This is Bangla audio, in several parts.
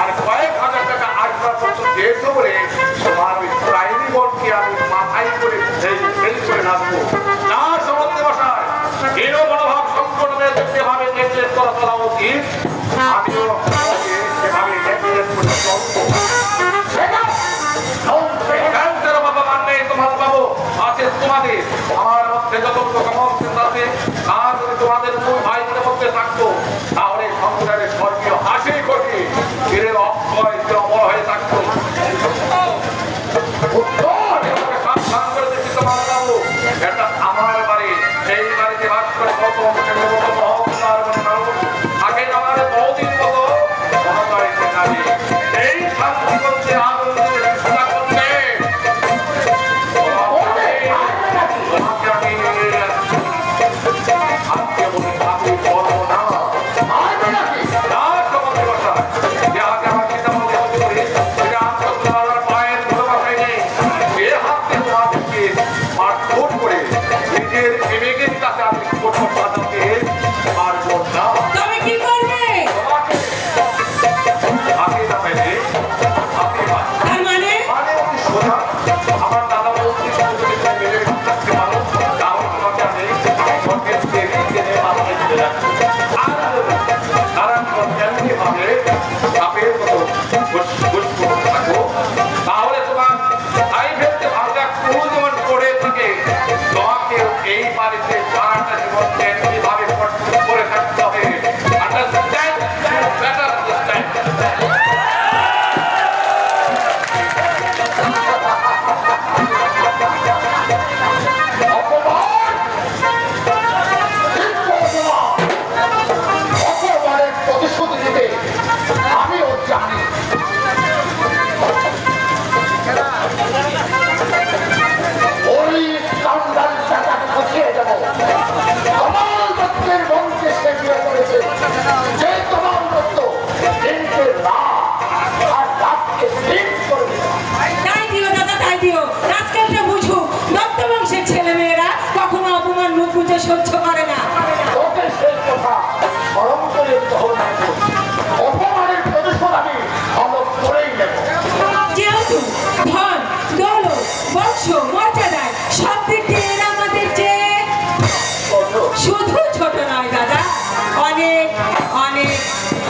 আর কয়েক হাজার টাকা আসবার পত্র যেহেতু করে তোমার আমি, মাথায় করে ফেল না সমন্ধে বসায় এর মনোভাব সংকট হয়ে যেভাবে নেতৃত্ব আমিও সেভাবে নেতৃত্ব চলবো।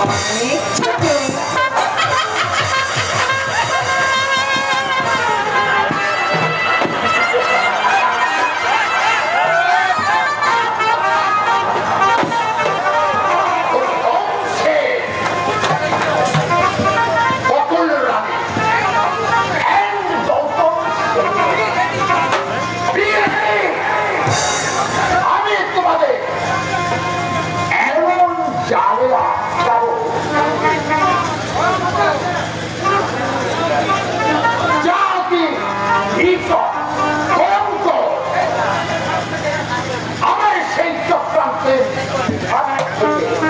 아, 네, 축하해요. হাত